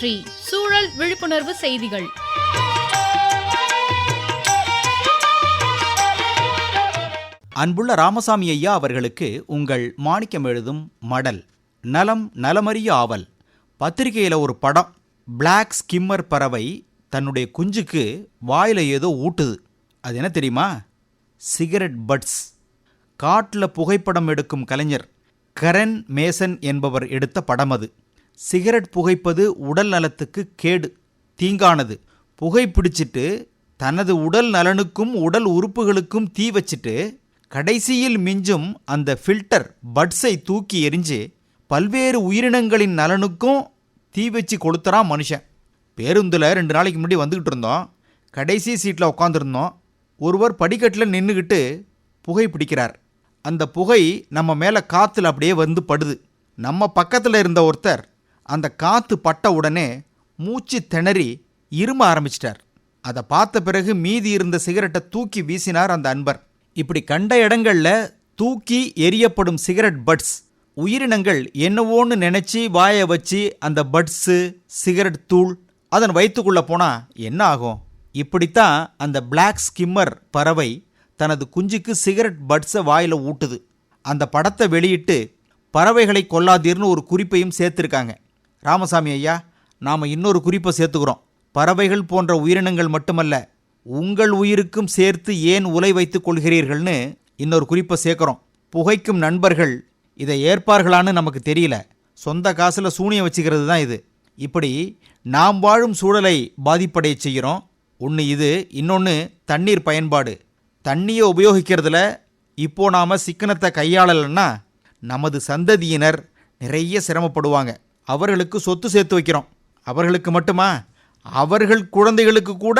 சுற்றி சூழல் விழிப்புணர்வு செய்திகள். அன்புள்ள ராமசாமி ஐயா அவர்களுக்கு உங்கள் மாணிக்கம் எழுதும் மடல் நலம் நலமறிய ஆவல். பத்திரிகையில் ஒரு படம் பிளாக் ஸ்கிம்மர் பறவை தன்னுடைய குஞ்சுக்கு வாயில் ஏதோ ஊட்டுது. அது என்ன தெரியுமா? சிகரெட் பட்ஸ் காட்டில் புகைப்படம் எடுக்கும் கலைஞர் கரன் மேசன் என்பவர் எடுத்த படம் அது. சிகரெட் புகைப்பது உடல் நலத்துக்கு கேடு தீங்கானது. புகை பிடிச்சிட்டு தனது உடல் நலனுக்கும் உடல் உறுப்புகளுக்கும் தீ வச்சிட்டு கடைசியில் மிஞ்சும் அந்த ஃபில்டர் பட்ஸை தூக்கி எறிஞ்சு பல்வேறு உயிரினங்களின் நலனுக்கும் தீ வச்சு கொளுத்துறான் மனுஷன். பேருந்தில் ரெண்டு நாளைக்கு முன்னாடி வந்துக்கிட்டு இருந்தோம். கடைசி சீட்டில் உட்காந்துருந்தோம் ஒருவர் படிக்கட்டில் நின்றுக்கிட்டு புகை பிடிக்கிறார். அந்த புகை நம்ம மேலே காற்றுல அப்படியே வந்து படுது. நம்ம பக்கத்தில் இருந்த ஒருத்தர் அந்த காற்று பட்ட உடனே மூச்சு திணறி இரும ஆரம்பிச்சிட்டார். அதை பார்த்த பிறகு மீதி இருந்த சிகரெட்டை தூக்கி வீசினார் அந்த அன்பர். இப்படி கண்ட இடங்களில் தூக்கி எரியப்படும் சிகரெட் பட்ஸ் உயிரினங்கள் என்னவோன்னு நினச்சி வாயை வச்சு அந்த பட்ஸு சிகரெட் தூள் அதன் வயிற்றுக்குள்ளே போனால் என்ன ஆகும்? இப்படித்தான் அந்த பிளாக் ஸ்கிம்மர் பறவை தனது குஞ்சுக்கு சிகரெட் பட்ஸை வாயில் ஊட்டுது. அந்த படத்தை வெளியிட்டு பறவைகளை கொல்லாதீர்னு ஒரு குறிப்பையும் சேர்த்துருக்காங்க. ராமசாமி ஐயா நாம் இன்னொரு குறிப்பை சேர்த்துக்கிறோம். பறவைகள் போன்ற உயிரினங்கள் மட்டுமல்ல உங்கள் உயிருக்கும் சேர்த்து ஏன் உலை வைத்துக் கொள்கிறீர்கள்னு இன்னொரு குறிப்பை சேர்க்குறோம். புகைக்கும் நண்பர்கள் இதை ஏற்பார்களான்னு நமக்கு தெரியல. சொந்த காசில் சூனியம் வச்சுக்கிறது தான் இது. இப்படி நாம் வாழும் சூழலை பாதிப்படைய செய்கிறோம். ஒன்று இது இன்னொன்று தண்ணீர் பயன்பாடு. தண்ணியை உபயோகிக்கிறதுல இப்போ நாம் சிக்கனத்தை கையாளலைன்னா நமது சந்ததியினர் நிறைய சிரமப்படுவாங்க. அவர்களுக்கு சொத்து சேர்த்து வைக்கிறோம். அவர்களுக்கு மட்டுமா? அவர்கள் குழந்தைகளுக்கு கூட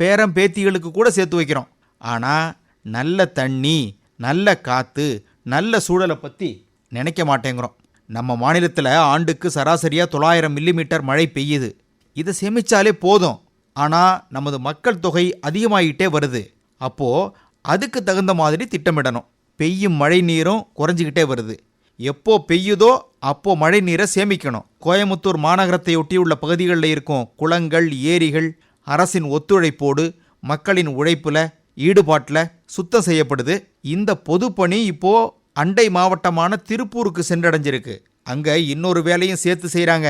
பேரம் பேத்திகளுக்கு கூட சேர்த்து வைக்கிறோம். ஆனால் நல்ல தண்ணி நல்ல காற்று நல்ல சூழலை பற்றி நினைக்க மாட்டேங்கிறோம். நம்ம மாநிலத்தில் ஆண்டுக்கு சராசரியாக தொள்ளாயிரம் மில்லிமீட்டர் மழை பெய்யுது. இதை சேமித்தாலே போதும். ஆனால் நமது மக்கள் தொகை அதிகமாகிட்டே வருது. அப்போது அதுக்கு தகுந்த மாதிரி திட்டமிடணும். பெய்யும் மழை நீரும் குறைஞ்சிக்கிட்டே வருது. எப்போ பெய்யுதோ அப்போ மழை நீரை சேமிக்கணும். கோயமுத்தூர் மாநகரத்தை ஒட்டியுள்ள பகுதிகளில் இருக்கும் குளங்கள் ஏரிகள் அரசின் ஒத்துழைப்போடு மக்களின் உழைப்பில் ஈடுபாட்டில் சுத்தம் செய்யப்படுது. இந்த பொதுப்பணி இப்போ அண்டை மாவட்டமான திருப்பூருக்கு சென்றடைஞ்சிருக்கு. அங்கே இன்னொரு வேலையும் சேர்த்து செய்கிறாங்க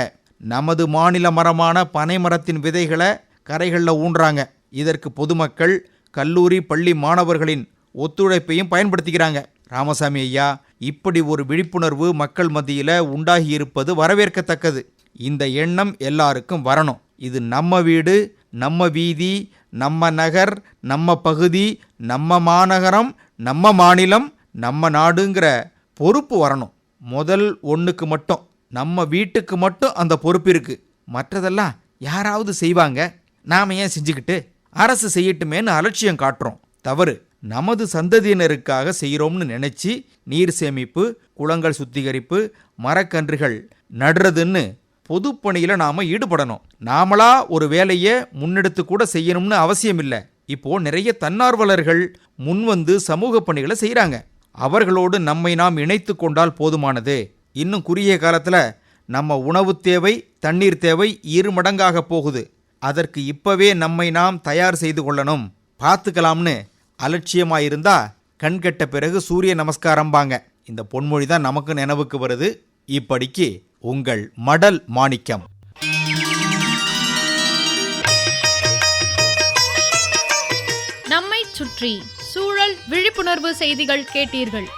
நமது மாநில மரமான பனை மரத்தின் விதைகளை கரைகளில் ஊன்றாங்க. இதற்கு பொதுமக்கள் கல்லூரி பள்ளி மாணவர்களின் ஒத்துழைப்பையும் பயன்படுத்திக்கிறாங்க. ராமசாமி ஐயா இப்படி ஒரு விழிப்புணர்வு மக்கள் மத்தியில் உண்டாகி இருப்பது வரவேற்கத்தக்கது. இந்த எண்ணம் எல்லாருக்கும் வரணும். இது நம்ம வீடு நம்ம வீதி நம்ம நகர் நம்ம பகுதி நம்ம மாநகரம் நம்ம மாநிலம் நம்ம நாடுங்கிற பொறுப்பு வரணும். முதல் ஒன்றுக்கு மட்டும் நம்ம வீட்டுக்கு மட்டும் அந்த பொறுப்பு இருக்குது மற்றதெல்லாம் யாராவது செய்வாங்க நாம ஏன் செஞ்சுக்கிட்டு அரசு செய்யட்டுமேன்னு அலட்சியம் காட்டுறோம். தவறு. நமது சந்ததியினருக்காக செய்கிறோம்னு நினச்சி நீர் சேமிப்பு குளங்கள் சுத்திகரிப்பு மரக்கன்றுகள் நடுறதுன்னு பொதுப்பணியில் நாம் ஈடுபடணும். நாமளா ஒரு வேலையை முன்னெடுத்து கூட செய்யணும்னு அவசியம் இல்லை இப்போ நிறைய தன்னார்வலர்கள் முன்வந்து சமூக பணிகளை செய்கிறாங்க அவர்களோடு நம்மை நாம் இணைத்து கொண்டால் போதுமானது. இன்னும் குறுகிய காலத்தில் நம்ம உணவு தேவை தண்ணீர் தேவை இரு மடங்காக போகுது. அதற்கு இப்பவே நம்மை நாம் தயார் செய்து கொள்ளணும். பார்த்துக்கலாம்னு அலட்சியமாக கண் கெட்ட பிறகு சூரிய நமஸ்காரம்பாங்க இந்த பொன்மொழி தான் நமக்கு நினைவுக்கு வருது. இப்படிக்கு உங்கள் மடல் மாணிக்கம். நம்மை சுற்றி சூழல் விழிப்புணர்வு செய்திகள் கேட்டீர்கள்.